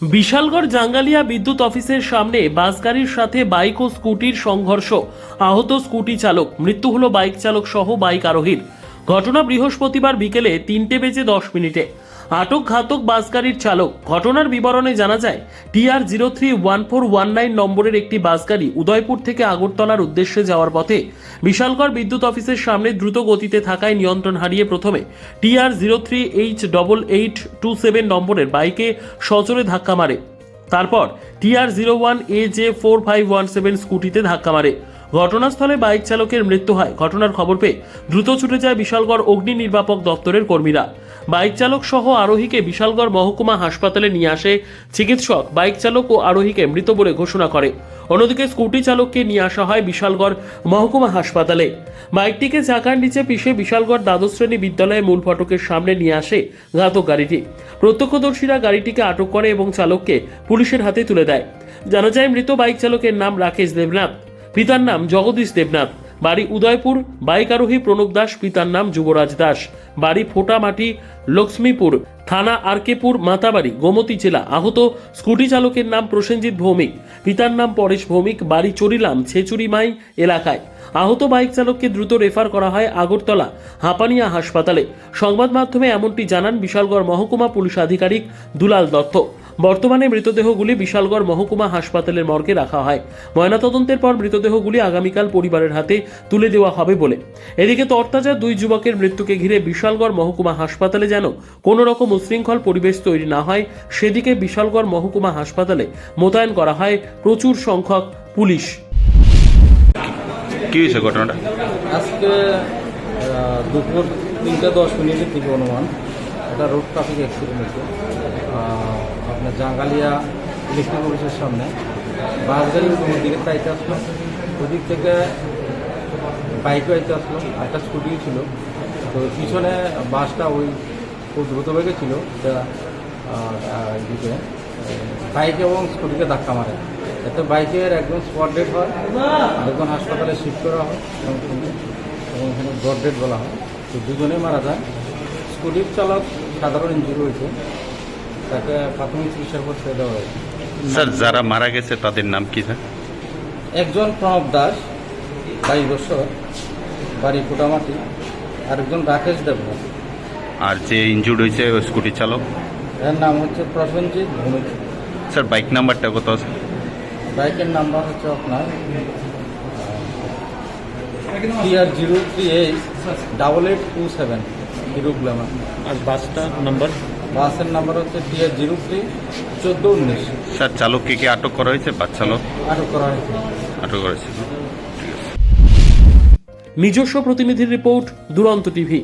বিশালগড় জাঙ্গালিয়া বিদ্যুৎ অফিসের সামনে বাস গাড়ির সাথে বাইক ও স্কুটির সংঘর্ষ। আহত স্কুটি চালক, মৃত্যু হল বাইক চালক সহ বাইক আরোহীর। ঘটনা বৃহস্পতিবার বিকেলে তিনটে বেজে দশ মিনিটে। আটক ঘাতক বাস গাড়ির চালক। ঘটনার বিবরণে জানা যায় TR zero three one four one nine নম্বরের একটি বাস গাড়ি উদয়পুর থেকে আগরতলার উদ্দেশ্যে যাওয়ার পথে বিশালগড় বিদ্যুৎ অফিসের সামনে দ্রুত গতিতে থাকায় নিয়ন্ত্রণ হারিয়ে প্রথমে TR zero three H double eight two seven নম্বরের বাইকে সজোরে ধাক্কা মারে। তারপর TR zero one A J four five one seven স্কুটিতে ধাক্কা মারে। ঘটনাস্থলে বাইক চালকের মৃত্যু হয়। ঘটনার খবর পেয়ে দ্রুত ছুটে যায় বিশালগড় অগ্নি নির্বাপক দপ্তরের কর্মীরা। বাইক চালক সহ আরোহীকে বিশালগড় মহকুমা হাসপাতালে নিয়ে আসে চিকিৎসক। বাইক চালক ও আরোহীকে মৃত বলে ঘোষণা করে। অন্যদিকে স্কুটি চালককে নিয়ে আসা হয় বিশালগড় মহকুমা হাসপাতালে। বাইকটিকে চাকার নিচে পিষে বিশালগড় দ্বাদশ শ্রেণি বিদ্যালয়ের মূল ফটকের সামনে নিয়ে আসে ঘাতক গাড়িটি। প্রত্যক্ষদর্শীরা গাড়িটিকে আটক করে এবং চালককে পুলিশের হাতে তুলে দেয়। জানা যায়, মৃত বাইক চালকের নাম রাকেশ দেবনাথ। পিতার নাম জগদীশ দেবনাথ। বাড়ি উদয়পুর বাইক আরোহী প্রণব দাস পিতার নাম যুবরাজ দাস। বাড়ি ফোটামাটি, লক্ষ্মীপুর, থানা আরকেপুর, মাতাবাড়ি, গোমতী জেলা। আহত স্কুটি চালকের নাম প্রসেনজিৎ ভৌমিক। পিতার নাম পরেশ ভৌমিক। বাড়ি চরিলাম, ছেচুরিমাই এলাকায়। আহত বাইক চালককে দ্রুত রেফার করা হয় আগরতলা, হাঁপানিয়া হাসপাতালে। সংবাদ মাধ্যমে এমনটি জানান বিশালগড় মহকুমা পুলিশ আধিকারিক দুলাল দত্ত। বর্তমানে মৃতদেহগুলি বিশালগড় মহকুমা হাসপাতালের মর্গে রাখা হয়। ময়নাতদন্তের পর মৃতদেহগুলি আগামীকাল পরিবারের হাতে তুলে দেওয়া হবে বলে। এদিকে তরতাজা দুই যুবকের মৃত্যুকে ঘিরে বিশালগড় মহকুমা হাসপাতালে যেন কোনো রকম উশৃঙ্খল পরিবেশ তৈরি না হয় সেদিকে বিশালগড় মহকুমা হাসপাতালে মোতায়েন করা হয় প্রচুর সংখ্যক পুলিশ। কি হয়েছে ঘটনাটা? আজকে দুপুর তিনটা দশ মিনিটের দিকে অনুমান। একটা রোড ট্রাফিক অ্যাক্সিডেন্ট হয়েছে। আপনার জাঙ্গালিয়া ইলেকট্রিক অফিসের সামনে। বাস গাড়ি ওই দিকে চাইতে আসলো। ওদিক থেকে বাইকও আইতে আসলো। একটা স্কুটিও ছিল। তো পিছনে বাসটা ওই খুব দ্রুত বেগে ছিল। দিকে বাইক এবং স্কুটিকে ধাক্কা মারে। এতে বাইকের একদম স্পট ডেট হয়, আরেকজন হাসপাতালে শিফট করা হয়। এবং এবং এখানে ব্রড ডেট বলা হয়। তো দুজনেই মারা যায়। স্কুটির চালক সাধারণ ইঞ্জুরি হয়েছে তাকে প্রাথমিক চিকিৎসার পর ছেড়ে দেওয়া হয়েছে। স্যার যারা মারা গেছে তাদের নাম কি স্যার? একজন প্রণব দাস বাইশ বছর বাড়ি ফুটামাটি আরেকজন রাকেশ দেবনাথ আর যে ইনজুর্ড হয়েছে ওই স্কুটি চালক? এর নাম হচ্ছে প্রসেনজিৎ ভূমিক। স্যার বাইক নাম্বারটা কত আছে? বাইকের নাম্বার হচ্ছে আপনার TR zero three eight double eight two seven Hero Glamour আর বাসটা নাম্বার বাসের নাম্বার হচ্ছে টিআর জিরো থ্রি চোদ্দ উনিশ। স্যার চালককে কি আটক করা হয়েছে? বাস চালক? আটক করা হয়েছে। আটক করেছে নিজস্ব প্রতিনিধির রিপোর্ট দুরন্ত টিভি।